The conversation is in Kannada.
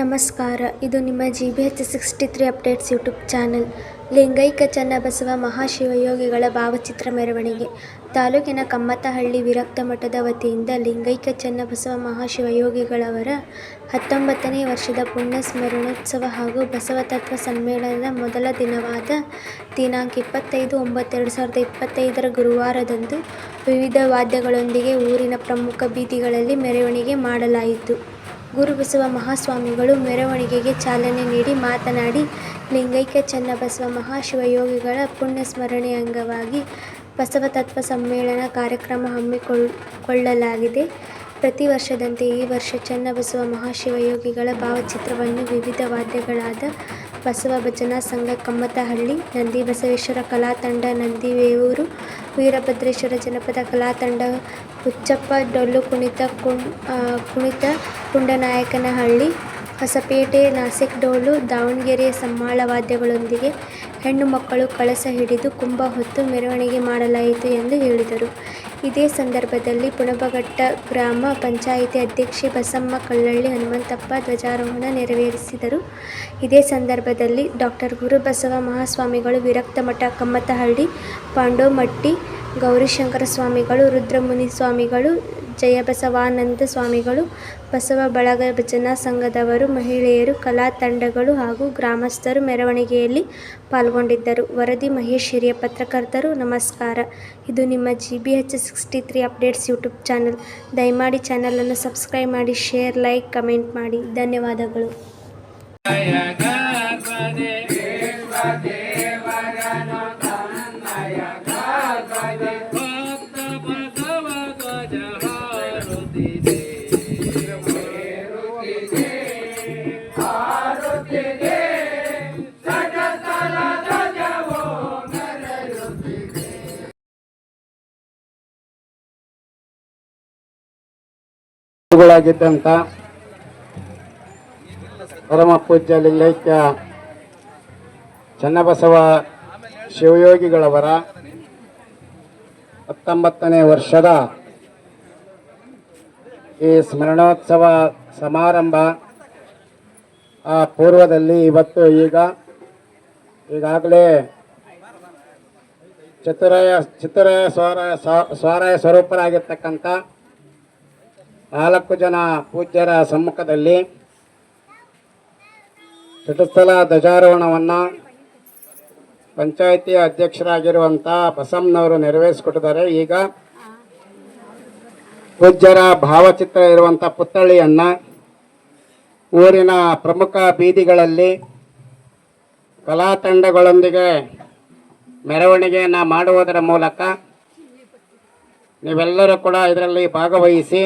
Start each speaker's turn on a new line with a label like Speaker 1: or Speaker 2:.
Speaker 1: ನಮಸ್ಕಾರ, ಇದು ನಿಮ್ಮ G B H sixty three updates YouTube channel ಲಿಂಗೈಕ Channabasava ಮಹಾಶಿವಯೋಗಿಗಳ ಭಾವಚಿತ್ರ ಮೆರವಣಿಗೆ. ತಾಲೂಕಿನ ಕಮ್ಮತ್ತಹಳ್ಳಿ ವಿರಕ್ತ ಮಠದ ವತಿಯಿಂದ ಲಿಂಗೈಕ ಚನ್ನಬಸವ ಮಹಾಶಿವಯೋಗಿಗಳವರ ಹತ್ತೊಂಬತ್ತನೇ ವರ್ಷದ ಪುಣ್ಯ ಸ್ಮರಣೋತ್ಸವ ಹಾಗೂ ಬಸವ ತತ್ವ ಸಮ್ಮೇಳನದ ಮೊದಲ ದಿನವಾದ ದಿನಾಂಕ ಇಪ್ಪತ್ತೈದು ಒಂಬತ್ತೆರಡು ಸಾವಿರದ ಇಪ್ಪತ್ತೈದರ ಗುರುವಾರದಂದು ವಿವಿಧ ವಾದ್ಯಗಳೊಂದಿಗೆ ಊರಿನ ಪ್ರಮುಖ ಬೀದಿಗಳಲ್ಲಿ ಮೆರವಣಿಗೆ ಮಾಡಲಾಯಿತು. ಗುರುಬಸವ ಮಹಾಸ್ವಾಮಿಗಳು ಮೆರವಣಿಗೆಗೆ ಚಾಲನೆ ನೀಡಿ ಮಾತನಾಡಿ, ಲಿಂಗೈಕ್ಯ ಚನ್ನಬಸವ ಮಹಾಶಿವಯೋಗಿಗಳ ಪುಣ್ಯಸ್ಮರಣೆ ಅಂಗವಾಗಿ ಬಸವ ತತ್ವ ಸಮ್ಮೇಳನ ಕಾರ್ಯಕ್ರಮ ಹಮ್ಮಿಕೊಳ್ಳಲಾಗಿದೆ. ಪ್ರತಿ ವರ್ಷದಂತೆ ಈ ವರ್ಷ ಚನ್ನಬಸವ ಮಹಾಶಿವಯೋಗಿಗಳ ಭಾವಚಿತ್ರವನ್ನು ವಿವಿಧ ವಾದ್ಯಗಳಾದ ಬಸವ ಭಜನಾ ಸಂಘ ಕಮ್ಮತ್ತಹಳ್ಳಿ ನಂದಿ ಬಸವೇಶ್ವರ ಕಲಾ ತಂಡ, ನಂದಿವೇವೂರು, ವೀರಭದ್ರೇಶ್ವರ ಜನಪದ ಕಲಾ ತಂಡ, ಹುಚ್ಚಪ್ಪ ಡೊಳ್ಳು ಕುಣಿತ ಕುಣ್ ಕುಣಿತ ಕುಂಡನಾಯಕನಹಳ್ಳಿ ಹೊಸಪೇಟೆ ನಾಸಿಕ್ ಡೋಲು ದಾವಣಗೆರೆಯ ಸಮ್ಮಾಳ ವಾದ್ಯಗಳೊಂದಿಗೆ ಹೆಣ್ಣು ಮಕ್ಕಳು ಕಳಸ ಹಿಡಿದು ಕುಂಭ ಹೊತ್ತು ಮೆರವಣಿಗೆ ಮಾಡಲಾಯಿತು ಎಂದು ಹೇಳಿದರು. ಇದೇ ಸಂದರ್ಭದಲ್ಲಿ ಪುಣಬಘಟ್ಟ ಗ್ರಾಮ ಪಂಚಾಯಿತಿ ಅಧ್ಯಕ್ಷೆ ಬಸಮ್ಮ ಕಲ್ಲಳ್ಳಿ ಹನುಮಂತಪ್ಪ ಧ್ವಜಾರೋಹಣ ನೆರವೇರಿಸಿದರು. ಇದೇ ಸಂದರ್ಭದಲ್ಲಿ ಡಾಕ್ಟರ್ ಗುರುಬಸವ ಮಹಾಸ್ವಾಮಿಗಳು ವಿರಕ್ತ ಮಠ ಕಮ್ಮತ್ತಹಳ್ಳಿ ಪಾಂಡೋಮಟ್ಟಿ ಗೌರಿಶಂಕರ ಸ್ವಾಮಿಗಳು ರುದ್ರಮುನಿ ಸ್ವಾಮಿಗಳು ಜಯಬಸವಾನಂದ ಸ್ವಾಮಿಗಳು, ಬಸವ ಬಳಗ ಭಜನಾ ಸಂಘದವರು, ಮಹಿಳೆಯರು, ಕಲಾ ತಂಡಗಳು ಹಾಗೂ ಗ್ರಾಮಸ್ಥರು ಮೆರವಣಿಗೆಯಲ್ಲಿ ಪಾಲ್ಗೊಂಡಿದ್ದರು. ವರದಿ ಮಹೇಶ್ ಹಿರಿಯ ಪತ್ರಕರ್ತರು, ನಮಸ್ಕಾರ. ಇದು ನಿಮ್ಮ G B H sixty three updates YouTube channel. ದಯಮಾಡಿ ಚಾನಲನ್ನು ಸಬ್ಸ್ಕ್ರೈಬ್ ಮಾಡಿ, ಶೇರ್, ಲೈಕ್, ಕಮೆಂಟ್ ಮಾಡಿ. ಧನ್ಯವಾದಗಳು.
Speaker 2: ಗುರುಗಳಾಗಿದ್ದಂಥ ಪರಮ ಪೂಜ್ಯ ಲಿಂಗೈಕ್ಯ ಚನ್ನಬಸವ ಶಿವಯೋಗಿಗಳವರ ಹತ್ತೊಂಬತ್ತನೇ ವರ್ಷದ ಈ ಸ್ಮರಣೋತ್ಸವ ಸಮಾರಂಭ ಪೂರ್ವದಲ್ಲಿ ಇವತ್ತು ಈಗ, ಈಗಾಗಲೇ ಚಿತ್ರಾಯ ಚಿತ್ರಾಯ ಸ್ವರ ಸ್ವರಾಯ ಸ್ವರೂಪರಾಗಿರ್ತಕ್ಕಂಥ ನಾಲ್ಕು ಜನ ಪೂಜ್ಯರ ಸಮ್ಮುಖದಲ್ಲಿ ಚತುಸ್ಥಲ ಧ್ವಜಾರೋಹಣವನ್ನು ಪಂಚಾಯಿತಿ ಅಧ್ಯಕ್ಷರಾಗಿರುವಂಥ ಬಸಮ್ಮನವರು ನೆರವೇರಿಸಿಕೊಟ್ಟಿದ್ದಾರೆ. ಈಗ ಪೂಜ್ಯರ ಭಾವಚಿತ್ರ ಇರುವಂಥ ಪುತ್ಥಳಿಯನ್ನು ಊರಿನ ಪ್ರಮುಖ ಬೀದಿಗಳಲ್ಲಿ ಕಲಾ ತಂಡಗಳೊಂದಿಗೆ ಮೆರವಣಿಗೆಯನ್ನು ಮಾಡುವುದರ ಮೂಲಕ ನೀವೆಲ್ಲರೂ ಕೂಡ ಇದರಲ್ಲಿ ಭಾಗವಹಿಸಿ